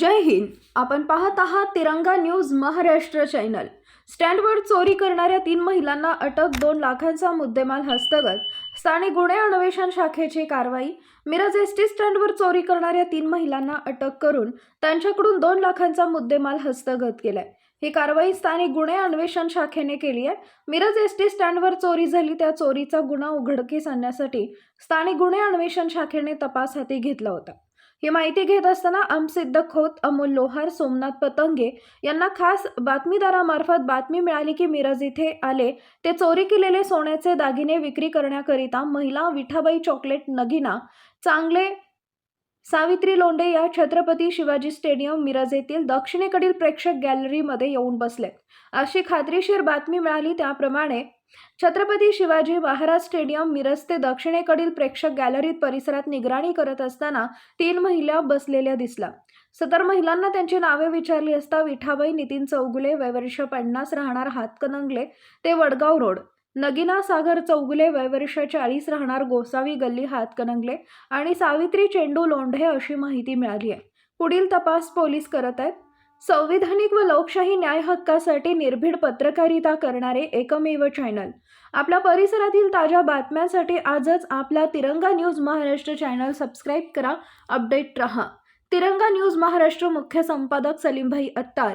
जय हिंद. आपण पाहत आहात तिरंगा न्यूज महाराष्ट्र चॅनल. स्टँडवर चोरी करणाऱ्या तीन महिलांना अटक दोन लाखांचा मुद्देमाल हस्तगत. स्थानिक गुन्हे अन्वेषण शाखेची कारवाई. मिरज एस टी स्टँडवर चोरी करणाऱ्या तीन महिलांना अटक करून त्यांच्याकडून दोन लाखांचा मुद्देमाल हस्तगत केलाय. ही कारवाई स्थानिक गुन्हे अन्वेषण शाखेने केली आहे. मिरज एस टी स्टँडवर चोरी झाली त्या चोरीचा गुन्हा उघडकीस आणण्यासाठी स्थानिक गुन्हे अन्वेषण शाखेने तपास हाती घेतला होता. ही माहिती घेत असताना अमसिद्ध खोत अमोल लोहार सोमनाथ पतंगे यांना खास बातमीदारामार्फत बातमी मिळाली की मिरज इथे आले. ते चोरी केलेले सोन्याचे दागिने विक्री करण्याकरिता महिला विठाबाई चॉकलेट नगिना चांगले सावित्री लोंढे या छत्रपती शिवाजी स्टेडियम मिरज येथील दक्षिणेकडील प्रेक्षक गॅलरीमध्ये येऊन बसले. अशी खात्रीशीर बातमी मिळाली त्याप्रमाणे छत्रपती शिवाजी महाराज स्टेडियम मिरज ते दक्षिणेकडील प्रेक्षक गॅलरीत परिसरात निगराणी करत असताना तीन महिला बसलेल्या दिसल्या. सदर महिलांना त्यांची नावे विचारली असता विठाबाई नितीन चौगुले वैवर्ष पन्नास राहणार हातकणंगले ते वडगाव रोड. नगिना सागर चौगुले वयवर्ष चाळीस राहणार गोसावी गल्ली हातकणंगले आणि सावित्री चेंडू लोंढे अशी माहिती मिळाली आहे. पुढील तपास पोलीस करत आहेत. संविधानिक व लोकशाही न्याय हक्कासाठी निर्भीड पत्रकारिता करणारे एकमेव चॅनल. आपल्या परिसरातील ताज्या बातम्यांसाठी आजच आपला Tiranga news Maharashtra channel subscribe करा अपडेट रहा. तिरंगा न्यूज महाराष्ट्र मुख्य संपादक सलीमभाई अत्तार